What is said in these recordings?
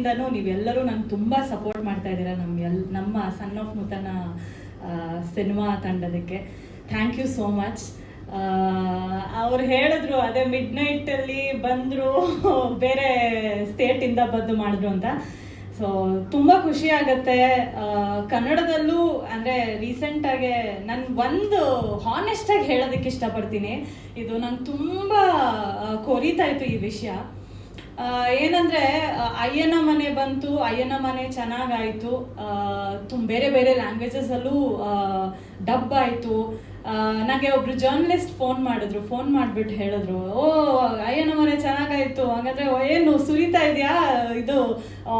ಕಡೆಯಿಂದನೂ ನೀವೆಲ್ಲರೂ ನಂಗೆ ತುಂಬ ಸಪೋರ್ಟ್ ಮಾಡ್ತಾ ಇದ್ದೀರಾ ನಮ್ಮ ಎಲ್, ನಮ್ಮ ಸನ್ ಆಫ್ ನೂತನ ಸಿನಿಮಾ ತಂಡದಕ್ಕೆ. ಥ್ಯಾಂಕ್ ಯು ಸೋ ಮಚ್ ಅವ್ರು ಹೇಳಿದ್ರು, ಅದೇ ಮಿಡ್ ನೈಟಲ್ಲಿ ಬಂದರು, ಬೇರೆ ಸ್ಟೇಟಿಂದ ಬಂದು ಮಾಡಿದ್ರು ಅಂತ. ಸೊ ತುಂಬ ಖುಷಿ ಆಗುತ್ತೆ. ಕನ್ನಡದಲ್ಲೂ, ಅಂದರೆ ರೀಸೆಂಟಾಗೆ ನಾನು ಒಂದು ಹಾನೆಸ್ಟಾಗಿ ಹೇಳೋದಕ್ಕೆ ಇಷ್ಟಪಡ್ತೀನಿ. ಇದು ನಂಗೆ ತುಂಬ ಕೊರಿತಾ ಇತ್ತು ಈ ವಿಷಯ. ಏನಂದ್ರೆ ಅಯ್ಯನ ಮನೆ ಬಂತು, ಅಯ್ಯನ ಮನೆ ಚೆನ್ನಾಗಾಯ್ತು. ತುಂಬ ಬೇರೆ ಬೇರೆ ಲ್ಯಾಂಗ್ವೇಜಸ್ ಅಲ್ಲೂ ಡಬ್ ಆಯ್ತು. ನನಗೆ ಒಬ್ರು ಜರ್ನಲಿಸ್ಟ್ ಫೋನ್ ಮಾಡಿದ್ರು ಫೋನ್ ಮಾಡಿಬಿಟ್ಟು ಹೇಳಿದ್ರು, ಓ, ಅಯ್ಯನ ಮನೆ ಚೆನ್ನಾಗಾಯ್ತು, ಹಾಗಾದ್ರೆ ಏನು ಸುರಿತಾ ಇದೆಯಾ? ಇದು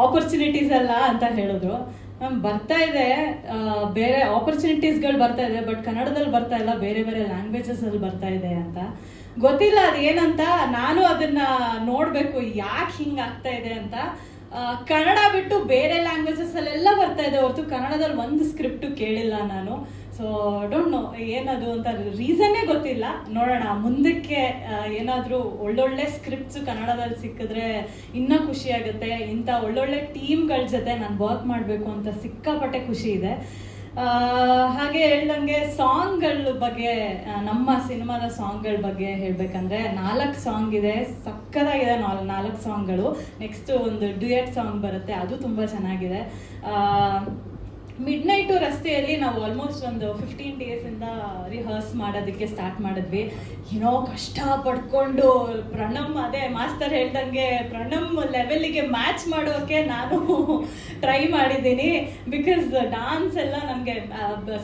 ಆಪರ್ಚುನಿಟೀಸ್ ಅಲ್ಲ, ಅಂತ ಹೇಳಿದ್ರು. ಮ್ಯಾಮ್, ಬರ್ತಾ ಇದೆ. ಬೇರೆ ಆಪರ್ಚುನಿಟೀಸ್ಗಳು ಬರ್ತಾ ಇದೆ ಬಟ್ ಕನ್ನಡದಲ್ಲಿ ಬರ್ತಾ ಇಲ್ಲ. ಬೇರೆ ಬೇರೆ ಲ್ಯಾಂಗ್ವೇಜಸ್ ಅಲ್ಲಿ ಬರ್ತಾ ಇದೆ ಅಂತ. ಗೊತ್ತಿಲ್ಲ ಅದು ಏನಂತ ನಾನು ಅದನ್ನ ನೋಡ್ಬೇಕು, ಯಾಕೆ ಹಿಂಗ್ ಆಗ್ತಾ ಇದೆ ಅಂತ. ಕನ್ನಡ ಬಿಟ್ಟು ಬೇರೆ ಲ್ಯಾಂಗ್ವೇಜಸ್ ಅಲ್ಲೆಲ್ಲ ಬರ್ತಾ ಇದೆ. ಹೊರತು ಕನ್ನಡದಲ್ಲಿ ಒಂದು ಸ್ಕ್ರಿಪ್ಟ್ ಕೇಳಿಲ್ಲ ನಾನು. ಸೊ ಡೋಂಟ್ ನೋ ಏನದು ಅಂತ ರೀಸನ್ನೇ ಗೊತ್ತಿಲ್ಲ. ನೋಡೋಣ, ಮುಂದಕ್ಕೆ ಏನಾದರೂ ಒಳ್ಳೊಳ್ಳೆ ಸ್ಕ್ರಿಪ್ಟ್ಸ್ ಕನ್ನಡದಲ್ಲಿ ಸಿಕ್ಕಿದ್ರೆ ಇನ್ನೂ ಖುಷಿ ಆಗುತ್ತೆ. ಇಂಥ ಒಳ್ಳೊಳ್ಳೆ ಟೀಮ್ಗಳ ಜೊತೆ ನಾನು ವರ್ಕ್ ಮಾಡಬೇಕು ಅಂತ ಸಿಕ್ಕಾಪಟ್ಟೆ ಖುಷಿ ಇದೆ. ಹಾಗೆ ಹೇಳ್ದಂಗೆ ಸಾಂಗ್ಗಳ ಬಗ್ಗೆ ನಮ್ಮ ಸಿನಿಮಾದ ಸಾಂಗ್ಗಳ ಬಗ್ಗೆ ಹೇಳ್ಬೇಕಂದ್ರೆ ನಾಲ್ಕು ಸಾಂಗ್ ಇದೆ, ಸಕ್ಕದಾಗಿದೆ ನಾಲ್, ನಾಲ್ಕು ಸಾಂಗ್ಗಳು ನೆಕ್ಸ್ಟ್ ಒಂದು ಡ್ಯುಯೆಟ್ ಸಾಂಗ್ ಬರುತ್ತೆ, ಅದು ತುಂಬ ಚೆನ್ನಾಗಿದೆ. ಮಿಡ್ ನೈಟು ರಸ್ತೆಯಲ್ಲಿ ನಾವು ಆಲ್ಮೋಸ್ಟ್ ಒಂದು ಫಿಫ್ಟೀನ್ ಡೇಸಿಂದ ರಿಹರ್ಸ್ ಮಾಡೋದಕ್ಕೆ ಸ್ಟಾರ್ಟ್ ಮಾಡಿದ್ವಿ. ಏನೋ ಕಷ್ಟ ಪಡ್ಕೊಂಡು ಪ್ರಣಮ್ ಅದೇ ಮಾಸ್ತರ್ ಹೇಳ್ದಂಗೆ ಪ್ರಣಮ್ ಲೆವೆಲ್ಗೆ ಮ್ಯಾಚ್ ಮಾಡೋಕೆ ನಾನು ಟ್ರೈ ಮಾಡಿದ್ದೀನಿ. ಬಿಕಾಸ್ ಡಾನ್ಸ್ ಎಲ್ಲ ನನಗೆ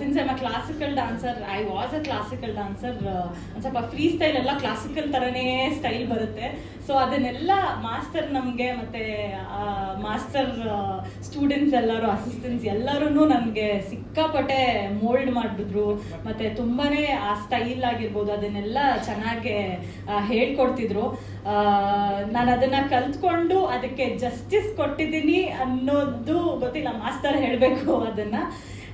since I'm a classical dancer I was a classical dancer ಒಂದು ಸ್ವಲ್ಪ ಫ್ರೀ ಸ್ಟೈಲ್ ಎಲ್ಲ ಕ್ಲಾಸಿಕಲ್ ಥರನೇ ಸ್ಟೈಲ್ ಬರುತ್ತೆ. ಸೊ ಅದನ್ನೆಲ್ಲ ಮಾಸ್ಟರ್ ನಮಗೆ ಮತ್ತೆ ಮಾಸ್ಟರ್ ಸ್ಟೂಡೆಂಟ್ಸ್ ಎಲ್ಲರೂ ಅಸಿಸ್ಟೆಂಟ್ಸ್ ಎಲ್ಲರೂ ನನಗೆ ಸಿಕ್ಕಾಪಟ್ಟೆ ಮೋಲ್ಡ್ ಮಾಡಿಬಿಟ್ರು. ಮತ್ತೆ ತುಂಬಾನೇ ಆ ಸ್ಟೈಲ್ ಆಗಿರ್ಬೋದು, ಅದನ್ನೆಲ್ಲ ಚೆನ್ನಾಗಿ ಹೇಳ್ಕೊಡ್ತಿದ್ರು. ನಾನು ಅದನ್ನ ಕಲ್ತ್ಕೊಂಡು ಅದಕ್ಕೆ ಜಸ್ಟಿಸ್ ಕೊಟ್ಟಿದ್ದೀನಿ ಅನ್ನೋದು ಗೊತ್ತಿಲ್ಲ. ಮಾಸ್ತರ್ ಹೇಳಬೇಕು ಅದನ್ನ.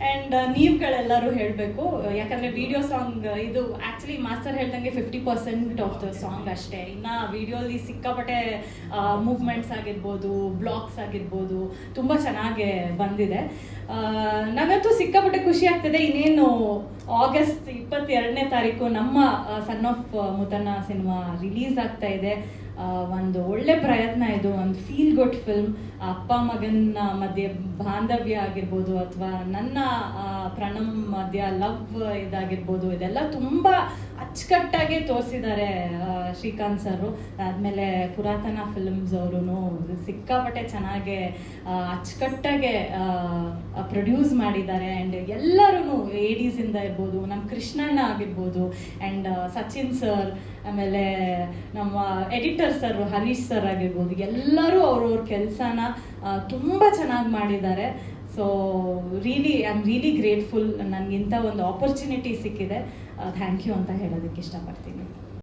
ಆ್ಯಂಡ್ ನೀವುಗಳೆಲ್ಲರೂ ಹೇಳಬೇಕು. ಯಾಕಂದರೆ ವಿಡಿಯೋ ಸಾಂಗ್ ಇದು ಆ್ಯಕ್ಚುಲಿ ಮಾಸ್ಟರ್ ಹೇಳ್ದಂಗೆ fifty percent of the song ಅಷ್ಟೇ. ಇನ್ನು ವಿಡಿಯೋಲಿ ಸಿಕ್ಕಾಪಟ್ಟೆ ಮೂವ್ಮೆಂಟ್ಸ್ ಆಗಿರ್ಬೋದು ಬ್ಲಾಗ್ಸ್ ಆಗಿರ್ಬೋದು, ತುಂಬ ಚೆನ್ನಾಗಿ ಬಂದಿದೆ. ನನಗಂತೂ ಸಿಕ್ಕಾಪಟ್ಟೆ ಖುಷಿ ಆಗ್ತದೆ. ಇನ್ನೇನು ಆಗಸ್ಟ್ ಇಪ್ಪತ್ತೆರಡನೇ ತಾರೀಕು ನಮ್ಮ son of Muthanna cinema release ಆಗ್ತಾ ಇದೆ. ಒಂದು ಒಳ್ಳೆ ಪ್ರಯತ್ನ ಇದು. ಒಂದು ಫೀಲ್ ಗುಡ್ ಫಿಲ್ಮ್ ಅಪ್ಪ ಮಗನ ಮಧ್ಯೆ ಬಾಂಧವ್ಯ ಆಗಿರ್ಬೋದು ಅಥವಾ ನನ್ನ ಪ್ರಣಮ್ ಮಧ್ಯ ಲವ್ ಇದಾಗಿರ್ಬೋದು. ಇದೆಲ್ಲ ತುಂಬ ಅಚ್ಚುಕಟ್ಟಾಗಿ ತೋರಿಸಿದ್ದಾರೆ ಶ್ರೀಕಾಂತ್ ಸರ್ ಆದಮೇಲೆ ಪುರಾತನ ಫಿಲ್ಮ್ಸ್ ಅವರು ಸಿಕ್ಕಾಪಟ್ಟೆ ಚೆನ್ನಾಗೆ ಅಚ್ಚುಕಟ್ಟಾಗೆ ಪ್ರೊಡ್ಯೂಸ್ ಮಾಡಿದ್ದಾರೆ. ಆ್ಯಂಡ್ ಎಲ್ಲರೂ ಏಡೀಸಿಂದ ಇರ್ಬೋದು ನಮ್ಮ ಕೃಷ್ಣಣ್ಣ ಆಗಿರ್ಬೋದು ಆ್ಯಂಡ್ ಸಚಿನ್ ಸರ್, ಆಮೇಲೆ ನಮ್ಮ ಎಡಿಟರ್ ಸರ್ ಹರೀಶ್ ಸರ್ ಆಗಿರ್ಬೋದು, ಎಲ್ಲರೂ ಅವ್ರವ್ರ ಕೆಲಸನ ತುಂಬ ಚೆನ್ನಾಗಿ ಮಾಡಿದ್ದಾರೆ. So really I am really grateful ನನಗಿಂತ ಒಂದು ಆಪರ್ಚುನಿಟಿ ಸಿಕ್ಕಿದೆ. ಥ್ಯಾಂಕ್ ಯು ಅಂತ ಹೇಳೋದಕ್ಕೆ ಇಷ್ಟಪಡ್ತೀನಿ.